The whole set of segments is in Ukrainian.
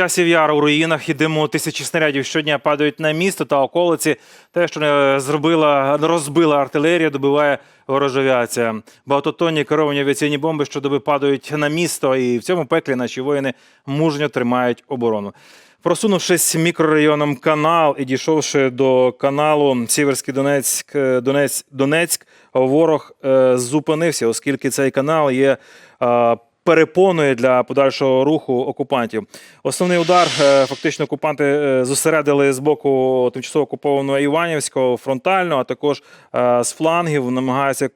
Часів яр у руїнах ідемо тисячі снарядів щодня падають на місто та околиці. Те, що не зробила, розбила артилерія, добиває ворожа авіація. Багатотонні керовані авіаційні бомби щодоби падають на місто, і в цьому пеклі наші воїни мужньо тримають оборону. Просунувшись мікрорайоном канал і дійшовши до каналу Сіверський Донецьк, е, Донець, Донецьк, ворог е, зупинився, оскільки цей канал є е, перепоною для подальшого руху окупантів. Основний удар е, фактично окупанти е, зосередили з боку тимчасово окупованого Іванівського фронтально, а також е, з флангів намагаються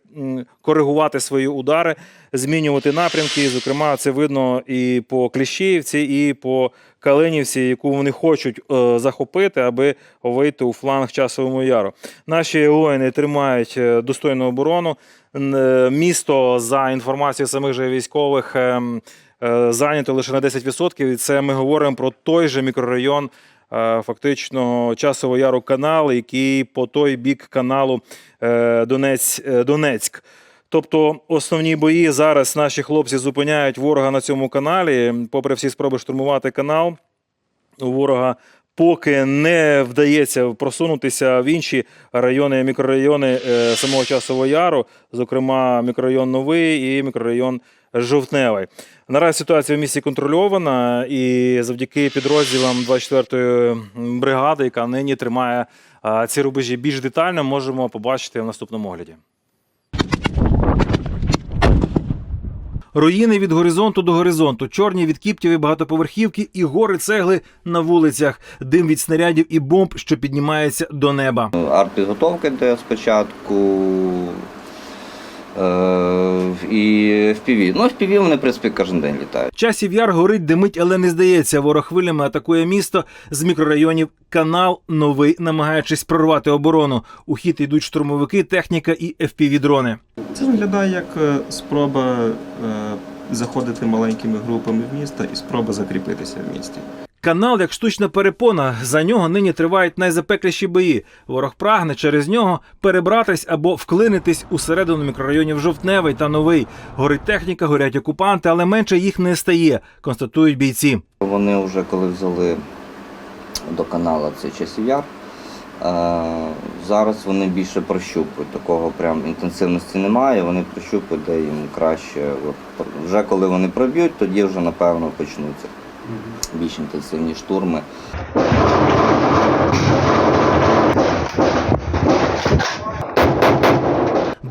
коригувати свої удари, змінювати напрямки. Зокрема, це видно і по Кліщіївці, і по Калинівці, яку вони хочуть захопити, аби вийти у фланг часовому яру. Наші воїни тримають достойну оборону. Е, Місто за інформацією самих же військових. ем, е, Зайнято лише на 10%. І це ми говоримо про той же мікрорайон, е, фактично часово яру канал, який по той бік каналу Донець, Донецьк. Тобто основні бої зараз наші хлопці зупиняють ворога на цьому каналі. Попри всі спроби штурмувати канал, у ворога поки не вдається просунутися в інші райони, мікрорайони е, самого часового яру, зокрема мікрорайон Новий і мікрорайон Жовтневий. Наразі ситуація в місті контрольована, і завдяки підрозділам 24-ї бригади, яка нині тримає ці рубежі більш детально, можемо побачити в наступному огляді. Руїни від горизонту до горизонту, чорні від кіптів і багатоповерхівки, і гори цегли на вулицях, дим від снарядів і бомб, що піднімається до неба. Артпідготовка йде спочатку. Е, і FPV. Ну, FPV вони, в принципі, кожен день літають. Часів яр горить, димить, але не здається. Ворог хвилями атакує місто з мікрорайонів. Канал новий, намагаючись прорвати оборону. У хід йдуть штурмовики, техніка і FPV-дрони. Це виглядає як е, спроба е, заходити маленькими групами в місто і спроба закріпитися в місті. Канал як штучна перепона. За нього нині тривають найзапекліші бої. Ворог прагне через нього перебратись або вклинитись усередину мікрорайонів Жовтневий та Новий. Горить техніка, горять окупанти, але менше їх не стає, констатують бійці. Вони вже коли взяли до каналу цей часів яр, е, зараз вони більше прощупують. Такого прям інтенсивності немає. Вони прощупують, де їм краще. От, вже коли вони проб'ють, тоді вже напевно почнуться більш інтенсивні штурми.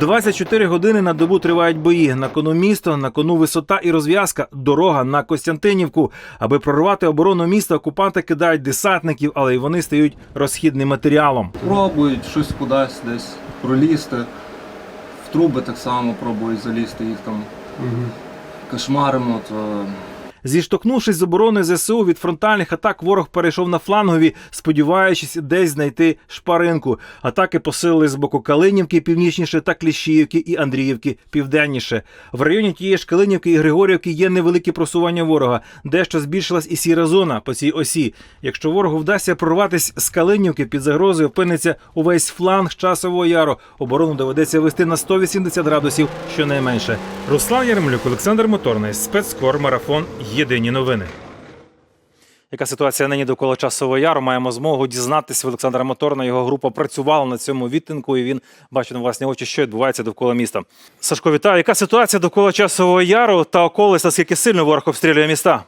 24 години на добу тривають бої. На кону місто, на кону висота і розв'язка, дорога на Костянтинівку. Аби прорвати оборону міста, окупанти кидають десантників, але й вони стають розхідним матеріалом. Пробують щось кудись десь пролізти. В труби так само пробують залізти, їх там кошмаримо. То... Зіштовхнувшись з обороною ЗСУ від фронтальних атак, ворог перейшов на флангові, сподіваючись десь знайти шпаринку. Атаки посилили з боку Калинівки північніше та Кліщіївки і Андріївки південніше. В районі тієї ж Калинівки і Григорівки є невеликі просування ворога. Дещо збільшилась і сіра зона по цій осі. Якщо ворогу вдасться прорватися з Калинівки, під загрозою опиниться увесь фланг часового яру. Оборону доведеться вести на 180 градусів щонайменше. Руслан Ярмолюк, Олександр Моторний, спецкор, марафон. Єдині новини. Яка ситуація нині довкола часового яру? Маємо змогу дізнатися Олександра Моторна. Його група працювала на цьому відтинку, і він бачив на власні очі, що відбувається довкола міста. Сашко, вітаю. Яка ситуація довкола часового яру та околиць, наскільки сильно ворог обстрілює міста?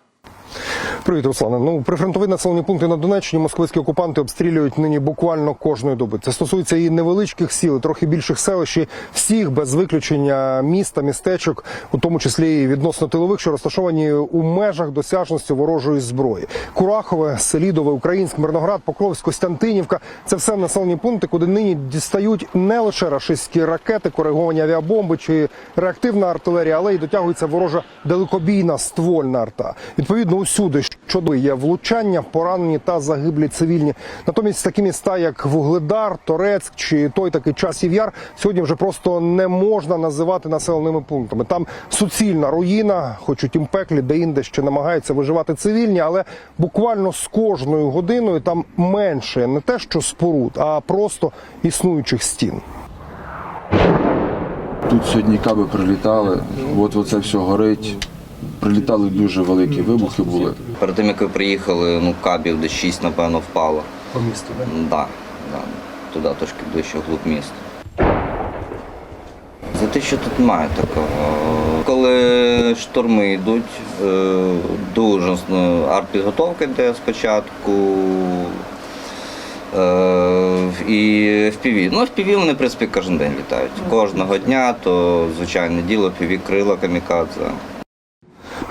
Привіт, Руслане. Ну, прифронтові населені пункти на Донеччині московські окупанти обстрілюють нині буквально кожної доби. Це стосується і невеличких сіл, і трохи більших селищ, і всіх без виключення міста, містечок, у тому числі і відносно тилових, що розташовані у межах досяжності ворожої зброї. Курахове, Селідове, Українськ, Мирноград, Покровськ, Костянтинівка це все населені пункти, куди нині дістають не лише рашистські ракети, кориговані авіабомби чи реактивна артилерія, але й дотягується ворожа далекобійна ствольна арта. Відповідно, усюди щодо є влучання, поранені та загиблі цивільні. Натомість такі міста, як Вугледар, Торецьк чи той такий часів яр, сьогодні вже просто не можна називати населеними пунктами. Там суцільна руїна, хоч у тім пеклі, де інде ще намагаються виживати цивільні, але буквально з кожною годиною там менше не те, що споруд, а просто існуючих стін. Тут сьогодні каби прилітали, от оце все горить. Прилітали дуже великі вибухи були. Перед тим, як ви приїхали, ну, кабів десь 6, напевно, впало. По місту, так? Да, да, туди трошки ближче вглуб міста. За те, що тут немає такого. Коли штурми йдуть, е, дуже ну, артпідготовка йде спочатку. Е, І FPV. Ну, FPV вони, в принципі, кожен день літають. Кожного дня, то звичайне діло, FPV крила камікадзе.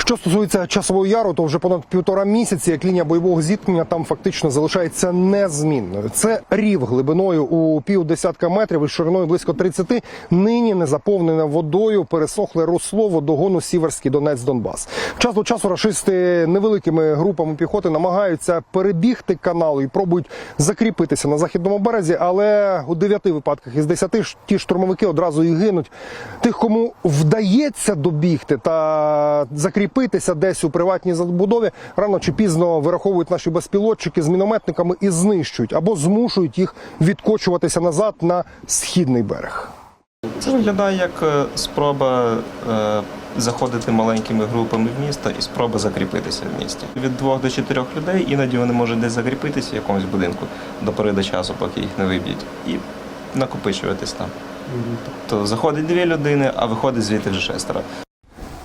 Що стосується часового яру, то вже понад півтора місяці, як лінія бойового зіткнення там фактично залишається незмінною. Це рів глибиною у півдесятка метрів і шириною близько 30, нині не заповнене водою, пересохле русло водогону Сіверський Донець Донбас. Час до часу рашисти невеликими групами піхоти намагаються перебігти канал і пробують закріпитися на західному березі, але у дев'яти випадках із десяти ті штурмовики одразу і гинуть. Тих, кому вдається добігти та закріпитися десь у приватній забудові, рано чи пізно вираховують наші безпілотчики з мінометниками і знищують або змушують їх відкочуватися назад на східний берег. Це виглядає як е, спроба е, заходити маленькими групами в місто і спроба закріпитися в місті. Від двох до чотирьох людей іноді вони можуть десь закріпитися в якомусь будинку до пори до часу, поки їх не виб'ють, і накопичуватись там. Тобто заходить дві людини, а виходить звідти вже шестеро.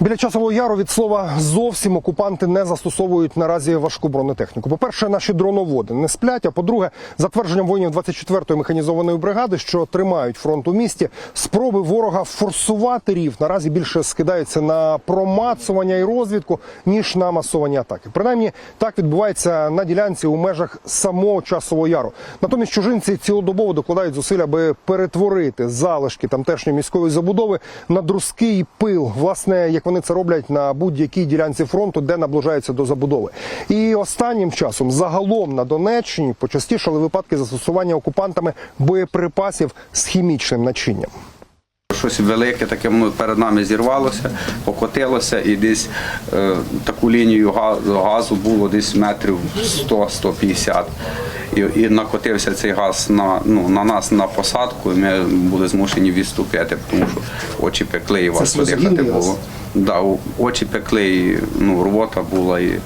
Біля часового яру від слова зовсім окупанти не застосовують наразі важку бронетехніку. По-перше, наші дроноводи не сплять. А по-друге, за твердженням воїнів 24-ї механізованої бригади, що тримають фронт у місті, спроби ворога форсувати рів наразі більше скидаються на промацування і розвідку ніж на масовані атаки. Принаймні так відбувається на ділянці у межах самого часового яру. Натомість чужинці цілодобово докладають зусиль, аби перетворити залишки тамтешньої міської забудови на друзки і пил. Власне, як вони це роблять на будь-якій ділянці фронту, де наближаються до забудови. І останнім часом загалом на Донеччині почастішали випадки застосування окупантами боєприпасів з хімічним начинням. Щось велике таке перед нами зірвалося, покотилося і десь е, таку лінію газу, газу було десь метрів 100-150. І, і накотився цей газ на, ну, на нас на посадку, і ми були змушені відступити, тому що очі пекли і важко дихати було. Да, очі пекли, і ну, рвота була. І...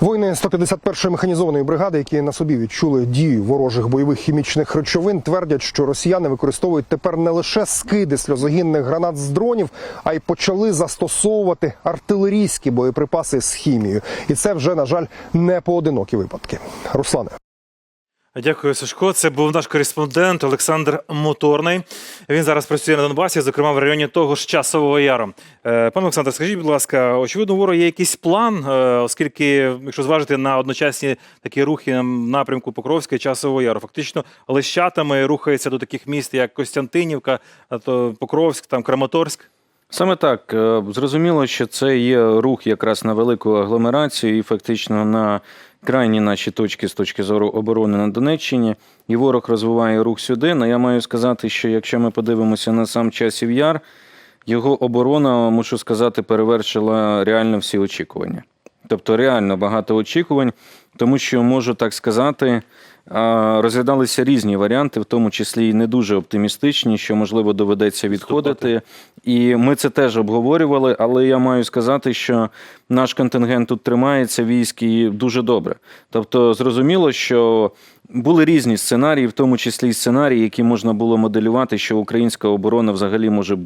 Воїни 151-ї механізованої бригади, які на собі відчули дію ворожих бойових хімічних речовин, твердять, що росіяни використовують тепер не лише скиди сльозогінних гранат з дронів, а й почали застосовувати артилерійські боєприпаси з хімією. І це вже на жаль не поодинокі випадки. Руслане. Дякую, Сашко. Це був наш кореспондент Олександр Моторний. Він зараз працює на Донбасі, зокрема в районі того ж часового яру. Е, Пане Олександр, скажіть, будь ласка, очевидно, у ворога є якийсь план, е, оскільки, якщо зважити на одночасні такі рухи на напрямку Покровська і часового яру, фактично лещатами рухається до таких міст, як Костянтинівка, то Покровськ, там Краматорськ. Саме так Е, зрозуміло, що це є рух якраз на велику агломерацію і фактично на крайні наші точки з точки зору оборони на Донеччині. І ворог розвиває рух сюди. Но я маю сказати, що якщо ми подивимося на сам часів яр, його оборона, мушу сказати, перевершила реально всі очікування. Тобто реально багато очікувань, тому що можу так сказати, розглядалися різні варіанти, в тому числі і не дуже оптимістичні, що можливо доведеться відходити. І ми це теж обговорювали, але я маю сказати, що наш контингент тут тримається військ і дуже добре. Тобто, зрозуміло, що були різні сценарії, в тому числі і сценарії, які можна було моделювати, що українська оборона взагалі може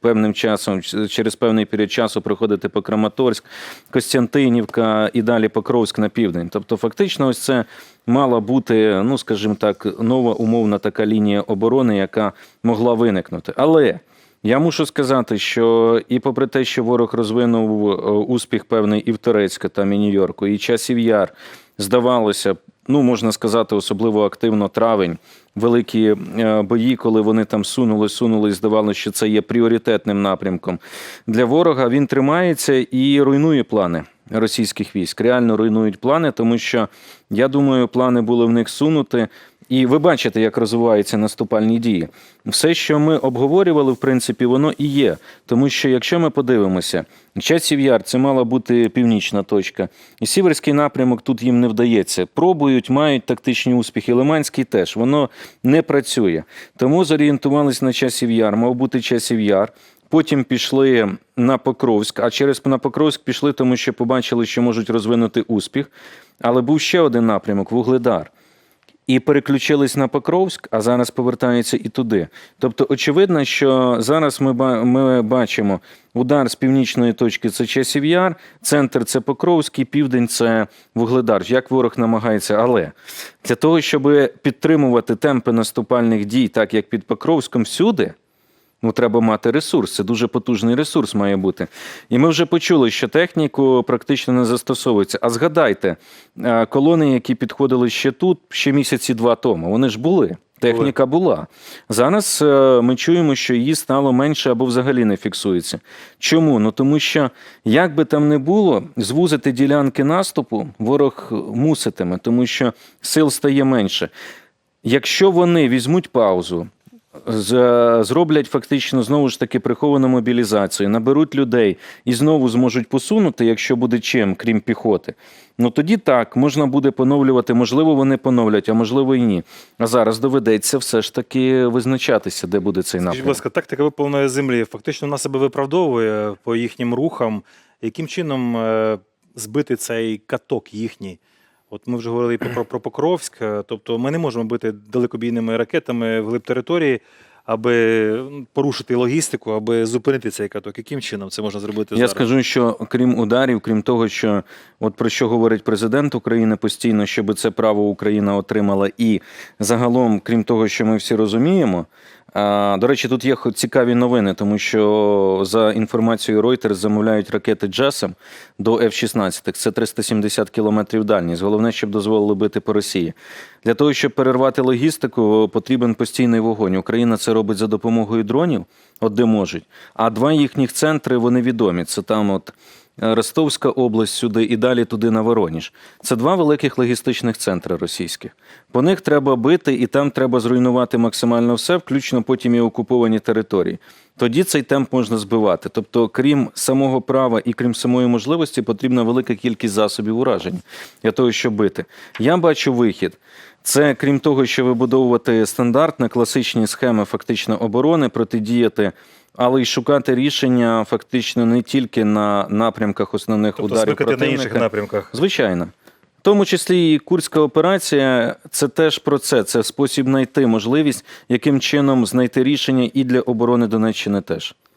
певним часом, через певний період часу проходити по Краматорськ, Костянтинівка і далі Покровськ на південь. Тобто, фактично, ось це мала бути, ну скажімо так, нова умовна така лінія оборони, яка могла виникнути. Але я мушу сказати, що і попри те, що ворог розвинув е, успіх певний і в Турецьку, там і Нью-Йорку, і часів яр, здавалося, ну можна сказати, особливо активно травень, великі е, бої, коли вони там сунули, сунули, і здавалося, що це є пріоритетним напрямком для ворога. Він тримається і руйнує плани російських військ. Реально руйнують плани, тому що я думаю, плани були в них сунути. І ви бачите, як розвиваються наступальні дії. Все, що ми обговорювали, в принципі, воно і є. Тому що, якщо ми подивимося, часів яр це мала бути північна точка, і сіверський напрямок тут їм не вдається. Пробують, мають тактичні успіхи. Лиманський теж воно не працює. Тому зорієнтувалися на часів яр. Мав бути часів яр. Потім пішли на Покровськ, а через на Покровськ пішли, тому що побачили, що можуть розвинути успіх. Але був ще один напрямок Вугледар. І переключились на Покровськ, а зараз повертаються і туди. Тобто, очевидно, що зараз ми, ми бачимо удар з північної точки це Часів Яр, центр це Покровський, південь це Вугледар. Як ворог намагається, але для того, щоб підтримувати темпи наступальних дій, так як під Покровськом всюди. Ну, треба мати ресурс. Це дуже потужний ресурс має бути. І ми вже почули, що техніку практично не застосовується. А згадайте, е, колони, які підходили ще тут, ще місяці два тому, вони ж були. Техніка була. Зараз е, ми чуємо, що її стало менше або взагалі не фіксується. Чому? Ну тому що, як би там не було, звузити ділянки наступу ворог муситиме, тому що сил стає менше. Якщо вони візьмуть паузу, зроблять фактично знову ж таки приховану мобілізацію, наберуть людей і знову зможуть посунути, якщо буде чим, крім піхоти. Ну тоді так можна буде поновлювати. Можливо, вони поновлять, а можливо і ні. А зараз доведеться все ж таки визначатися, де буде цей Скажіть, будь ласка, тактика виповненої землі фактично вона себе виправдовує по їхнім рухам. Яким чином е, збити цей каток їхній? От ми вже говорили про, про Покровськ, е, тобто ми не можемо бити далекобійними ракетами вглиб території, аби порушити логістику, аби зупинити цей каток. Яким чином це можна зробити Я зараз? скажу, що крім ударів, крім того, що от про що говорить президент України постійно, щоб це право Україна отримала, і загалом, крім того, що ми всі розуміємо. До речі, тут є цікаві новини, тому що за інформацією Reuters замовляють ракети JASM до F-16. Це 370 кілометрів дальність. Головне, щоб дозволили бити по Росії. Для того, щоб перервати логістику, потрібен постійний вогонь. Україна це робить за допомогою дронів, от де можуть. А два їхніх центри вони відомі. Це там от Ростовська область сюди і далі туди на Вороніж. Це два великих логістичних центри російських. По них треба бити, і там треба зруйнувати максимально все, включно потім і окуповані території. Тоді цей темп можна збивати. Тобто, крім самого права і крім самої можливості, потрібна велика кількість засобів ураження для того, щоб бити. Я бачу вихід. Це крім того, що вибудовувати стандартні класичні схеми фактично оборони, протидіяти, але й шукати рішення фактично не тільки на напрямках основних Тобто ударів смикати на інших напрямках. Звичайно. В тому числі і Курська операція це теж про це. Це спосіб знайти можливість, яким чином знайти рішення і для оборони Донеччини теж.